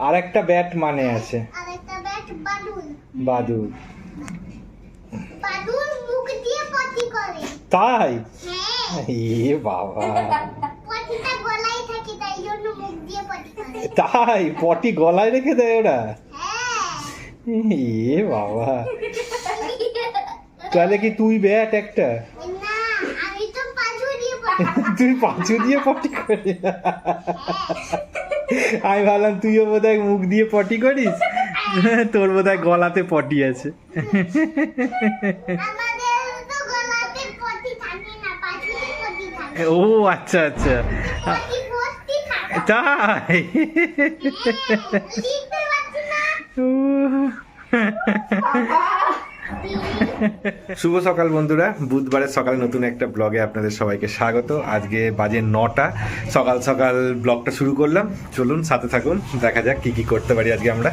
আর একটা ব্যাট মানে আছে। বাদুর করে। তাই? হ্যাঁ। এ বাবা। তাই পটি করে। গলায় রেখে দেয় ওরা? হ্যাঁ। এ বাবা। তাহলে কি তুই ব্যাট একটা? তুই পাঁচু দিয়ে পটি করিস আমি ভাবলাম তুইও বোধহয় মুখ দিয়ে পটি করিস? তোর বোধহয় গলাতে পটি আছে। ও আচ্ছা আচ্ছা। তাই? না। শুভ সকাল বন্ধুরা। বুধবারের সকালে নতুন একটা ব্লগে আপনাদের সবাইকে স্বাগত। আজকে বাজে নটা। সকাল সকাল ব্লগটা শুরু করলাম। চলুন সাথে থাকুন। দেখা যাক কি কি করতে পারি আজকে আমরা।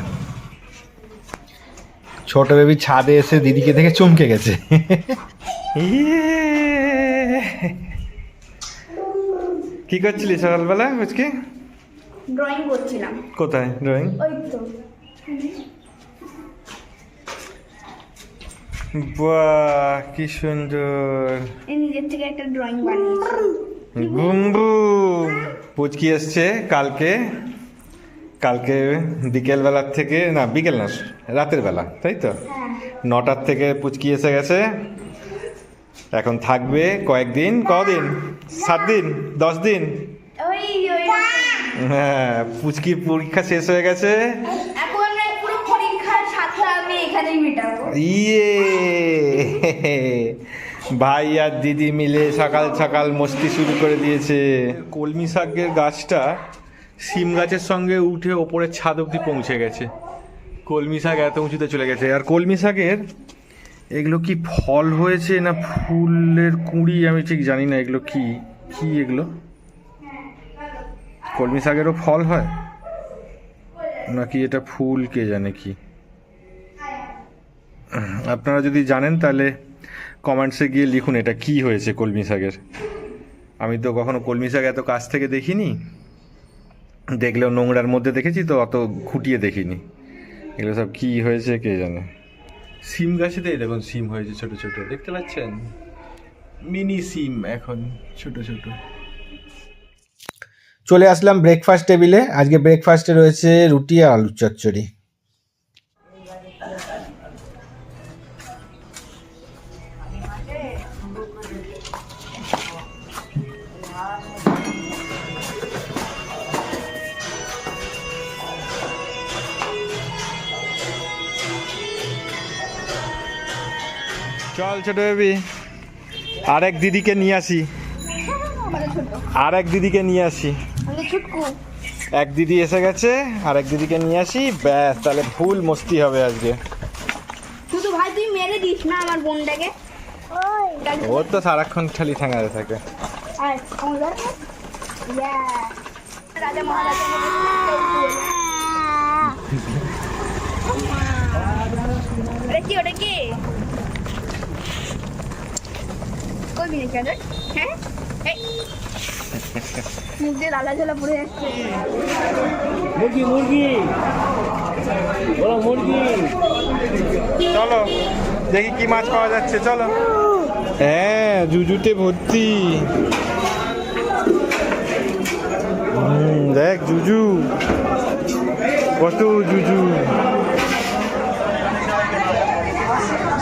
ছোট বেবি ছাদে এসে দিদিকে দেখে চমকে গেছে। কি করছিলি সকালবেলা আজকে? ড্রয়িং করছিলাম। কোথায়? ড্রয়িং ওই তো। বাহ কি সুন্দর। নিজের থেকে একটা ড্রয়িং বানিয়েছি। বুম বুম পুচকি এসছে কালকে। কালকে বিকেল বেলার থেকে না বিকেল না রাতের বেলা তাই তো? হ্যাঁ। নটার থেকে পুচকি এসে গেছে। এখন থাকবে কয়েকদিন কদিন? সাত দিন দশ দিন? হ্যাঁ পুচকি পরীক্ষা শেষ হয়ে গেছে এখন পুরো পরীক্ষার সাথে আমি এখানেই মেটাবো ইয়ে ভাই আর দিদি মিলে সকাল সকাল মস্তি শুরু করে দিয়েছে। কলমি শাকের গাছটা সিম গাছের সঙ্গে উঠে ওপরের ছাদ অবধি পৌঁছে গেছে। কলমি শাক এত উঁচুতে চলে গেছে। আর কলমি শাকের এগুলো কি ফল হয়েছে না ফুলের কুঁড়ি? আমি ঠিক জানি না এগুলো কি কি এগুলো? কলমি শাকেরও ফল হয়? নাকি এটা ফুল কে জানে কি? আপনারা যদি জানেন তাহলে কমেন্টসে গিয়ে লিখুন এটা কি হয়েছে কলমি শাকের। আমি তো কখনো কলমি শাক এত কাছ থেকে দেখিনি। দেখলেও নোংরার মধ্যে দেখেছি তো অত খুঁটিয়ে দেখিনি। এগুলো সব কি হয়েছে কে জানে। সিম গাছেতেই দেখুন সিম হয়েছে ছোট ছোট। দেখতে পাচ্ছেন? মিনি সিম এখন ছোট ছোট। চলে আসলাম ব্রেকফাস্ট টেবিলে আজকে ব্রেকফাস্টে রয়েছে রুটি আর আলুর চচ্চড়ি। চল ছোট বেবি। আর এক দিদিকে নিয়ে আসি। আর এক দিদিকে নিয়ে আসি। এক দিদি এসে গেছে আর এক দিদিকে নিয়ে আসি। ব্যাস তাহলে ফুল মস্তি হবে আজকে। শুধু ভাই তুই মেরে দিস না আমার বোনটাকে। ও তো সারাক্ষণ খালি ঠাঙাতে থাকে। রাজা মহারাজা ওটা কি ওটা কি হ্যাঁ? মুখ দিয়ে লালা ঝোলা পড়ে যাচ্ছে। মুরগি মুরগি। বলো মুরগি। চলো দেখি কি মাছ পাওয়া যাচ্ছে চলো। হ্যাঁ জুজুতে ভর্তি। হুম, দেখ জুজু। কত জুজু।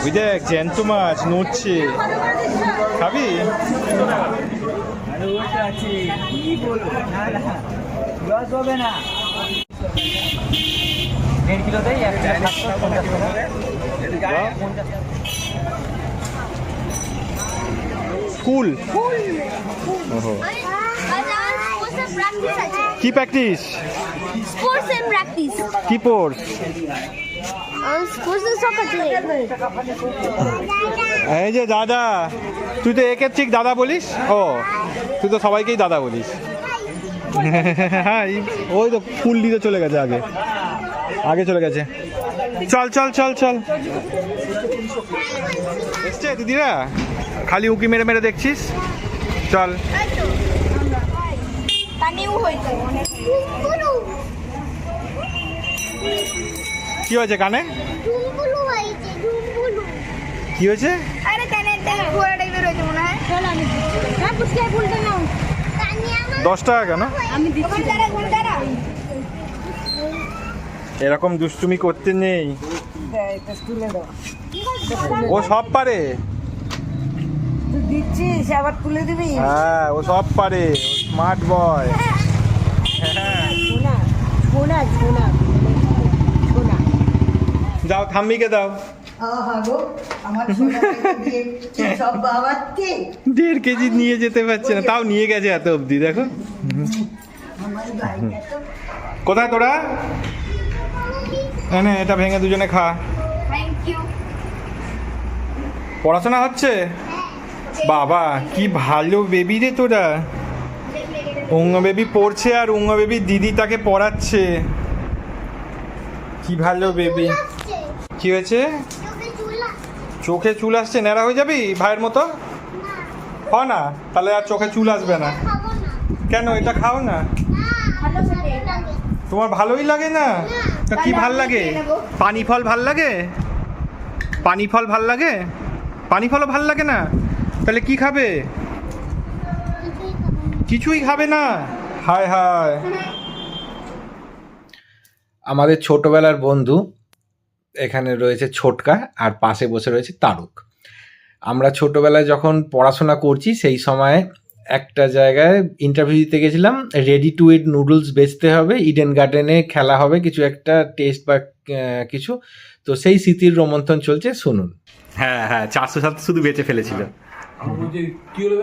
ওই দেখ জ্যান্ত মাছ নড়ছে। খাবি? আরে কি না না লস হবে না। দেড় কিলো দেয় এক কিলো ওহো কি প্র্যাকটিস? Sports and practice. কি স্পোর্টস এই যে দাদা, তুই তো একে ঠিক দাদা বলিস? ও, তুই তো সবাইকেই দাদা বলিস। হ্যাঁ ওই তো ফুল দিতে চলে গেছে আগে। আগে চলে গেছে। চল চল চল চল। এসছে দিদিরা? খালি উঁকি মেরে মেরে দেখছিস? চল। তানিও হয়েছে। কি হয়েছে কানে? কি হয়েছে? আরে কেন একটা ফোয়ারা টাইপের রয়েছে মনে হয়। চলো আমি হ্যাঁ পুচকে ফুলটা নাও। দশ টাকা কেন? আমি দিচ্ছি। এরকম দুষ্টুমি করতে নেই। ও সব পারে। তুই দিচ্ছিস আবার তুলে দিবি? হ্যাঁ ও সব পারে। স্মার্ট বয় শোনা শোনা। যাও থাম্মিকে দাও। দেড় কেজি নিয়ে যেতে পারছে না তাও নিয়ে গেছে এত অবধি দেখো। কোথায় তোরা? এনে এটা ভেঙে দুজনে খা। পড়াশোনা হচ্ছে? বাবা কি ভালো বেবি রে তোরা। উঙ্গ বেবি পড়ছে আর উঙ্গ বেবি দিদি তাকে পড়াচ্ছে। কি ভালো বেবি কি হয়েছে? চোখে চুল আসছে ন্যাড়া হয়ে যাবি ভাইয়ের মতো? না। হ না তাহলে আর চোখে চুল আসবে না। কেন এটা খাও না? না ভালো লাগে। তোমার ভালোই লাগে না? তা কি ভালো লাগে? পানি ফল ভালো লাগে? পানি ফল ভালো লাগে? পানি ফলও ভালো লাগে না? তাহলে কি খাবে? কিছুই খাবে না। হায়। হায়। আমাদের ছোটবেলার বন্ধু এখানে রয়েছে ছোটকা আর পাশে বসে রয়েছে তারক। আমরা ছোটবেলায় যখন পড়াশোনা করছি সেই সময় একটা জায়গায় ইন্টারভিউ দিতে গেছিলাম রেডি টু ইট নুডলস বেচতে হবে ইডেন গার্ডেনে খেলা হবে কিছু একটা টেস্ট বা কিছু। তো সেই স্মৃতির রোমন্থন চলছে শুনুন। হ্যাঁ হ্যাঁ চারশো সাত শুধু বেঁচে ফেলেছিল কি হলো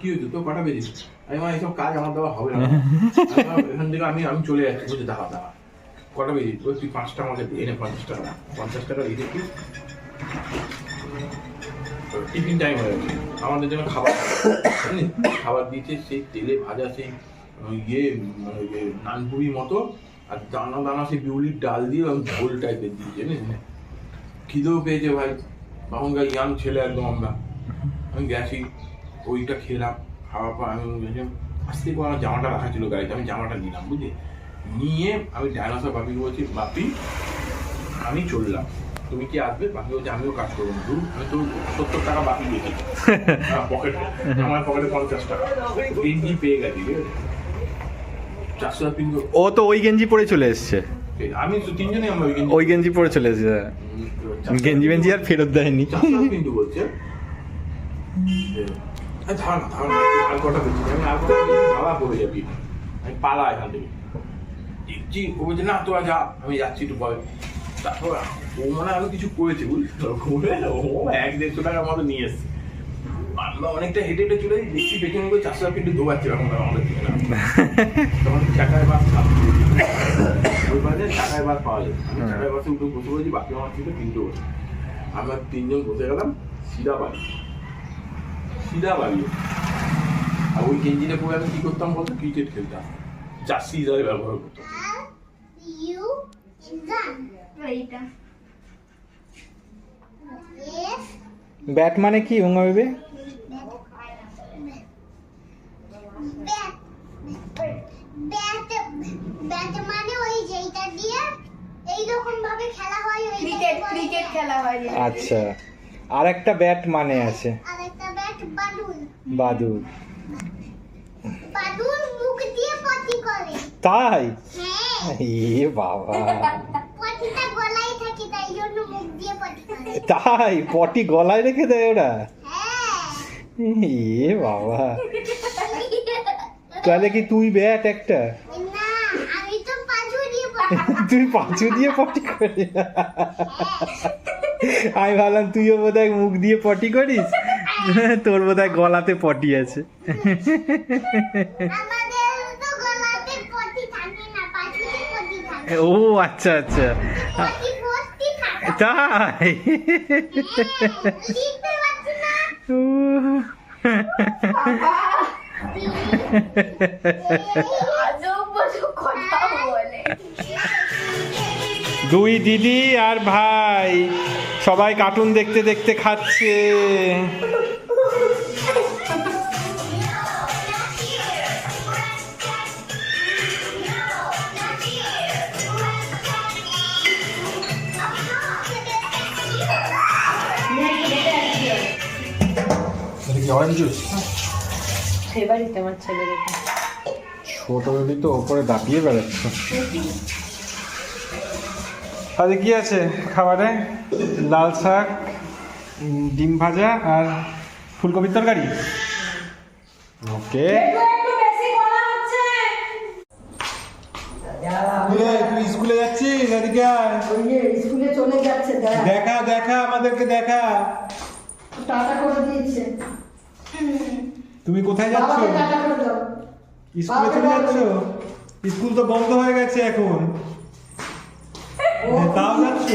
কি তো কটা বেজেছে? আমি এইসব কাজ আমার দেওয়া হবে না। এখান থেকে আমি আমি চলে যাচ্ছি। দাঁড়া দাঁড়া। কটা বেজে? ওই তুই পাঁচটা আমাকে এনে পঞ্চাশ টাকা পঞ্চাশ টাকা দিয়ে দেখি টিফিন টাইম হয়ে গেছে। আমাদের জন্য খাবার খাবার দিয়েছে সেই তেলে ভাজা, সেই ইয়ে মানে নানপুরির মতো, আর দানা দানা, সেই বিউলির ডাল দিয়ে আমি ঝোল টাইপের দিয়েছে, জানিস খিদেও পেয়েছে ভাই। তখনকার ইয়াং ছেলে একদম আমরা। আমি গেছি, ওইটা খেলাম খাওয়ার পর আমি গেছিলাম আস্তে করে আমার জামাটা রাখা ছিল গাড়িতে, আমি জামাটা নিলাম, বুঝলি? নিয়ে আমি ডায়নোসর বাপিকে বলছি বাপি আমি চললাম। তুমি কি আসবে? বাপি বলছে আমিও কাজ করব না আমি তো সত্তর টাকা বাপি দিয়েছি। পকেটে আমার পকেটে পঞ্চাশ টাকা। গেঞ্জি পেয়ে গেছি চারশো পিন ও তো ওই গেঞ্জি পরে চলে এসছে। আমি তো তিনজনই আমরা ওই গেঞ্জি পরে চলে এসছে। গেঞ্জি বেঞ্জি আর ফেরত দেয়নি। কিন্তু বলছে। যে, "এই দাঁড়া না, দাঁড়া না, তুই আর কটা বেশি আমি আর কটা বাবা পড়ে যাবি। আমি পালা এখান থেকে। দেখছি ও বলছে না তোরা যা। আমি যাচ্ছি একটু পরে। তারপর ও মানে আরও কিছু করেছে বুঝলি তো? ও এক দেড়শো টাকার মতো নিয়ে এসছে। আমরা অনেকটা হেঁটে হেঁটে চলে দেখছি পেছনে করে চারশো টাকা একটু দৌড়াচ্ছে এরকম আমাদের থেকে না। তখন বাস ওই বাস পাওয়া যায়। আমি টাকায় বাসে উঠে বসে পড়েছি বাকি আমার ছিল তিনটে বসে। আমরা তিনজন বসে গেলাম সিধা বাড়ি। সিধা বাড়ি। আর ওই গেঞ্জিটা পরে আমি কি করতাম বলতো? ক্রিকেট খেলতাম। জার্সি হিসাবে ব্যবহার করতাম ইউ ইনজান এইটা এস ব্যাট মানে কি উঙ্গা বেবি ব্যাট ব্যাট ব্যাট মানে ওই যেইটা দিয়ে এই রকম ভাবে খেলা হয় ওই ক্রিকেট ক্রিকেট খেলা হয় যে। আচ্ছা। আর একটা ব্যাট মানে আছে। ব্যাট বাদুর মুখ দিয়ে পটি করে। তাই? হ্যাঁ। এ বাবা পটিটা গলায় থাকে তাই জন্য মুখ দিয়ে পটি করে তাই পটি গলায় রেখে দেয় ওরা। হ্যাঁ। এ বাবা। তাহলে কি তুই ব্যাট একটা? তুই পাঁচু দিয়ে পটি করি আমি ভাবলাম তুইও বোধহয় মুখ দিয়ে পটি করিস? তোর বোধহয় গলাতে পটি আছে। ও আচ্ছা আচ্ছা। দুই দিদি আর ভাই সবাই কার্টুন দেখতে দেখতে খাচ্ছে। কি অরেঞ্জ জুস ফেভারিট আমার ছেলের ছোট বেবি তো ওপরে দাপিয়ে বেড়াচ্ছে। আরে কি আছে খাবারে? লাল শাক ডিম ভাজা আর ফুলকপির তরকারি। ওকে। তুই স্কুলে যাচ্ছিস? এদিকে। স্কুলে চলে যাচ্ছে দেখা দেখা আমাদেরকে দেখা। টাটা করে দিয়েছে। তুমি কোথায় যাচ্ছ? স্কুলে চলে যাচ্ছ? স্কুল তো বন্ধ হয়ে গেছে এখন। তাও যাচ্ছ।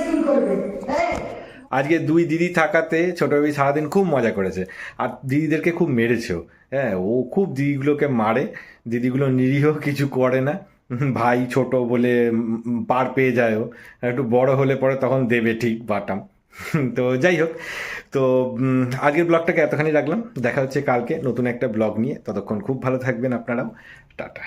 স্কুল করবে। হ্যাঁ। আজকে দুই দিদি থাকাতে ছোট বেবি সারাদিন খুব মজা করেছে। আর দিদিদেরকে খুব মেরেছেও। হ্যাঁ ও খুব দিদিগুলোকে মারে। দিদিগুলো নিরীহ কিছু করে না। ভাই ছোট বলে পার পেয়ে যায় ও। একটু বড় হলে পরে তখন দেবে ঠিক বাটাম। তো যাই হোক, তো আগের আজকের ব্লগটাকে এতখানি রাখলাম। দেখা হচ্ছে কালকে নতুন একটা ব্লগ নিয়ে। ততক্ষণ খুব ভালো থাকবেন আপনারাও। টাটা।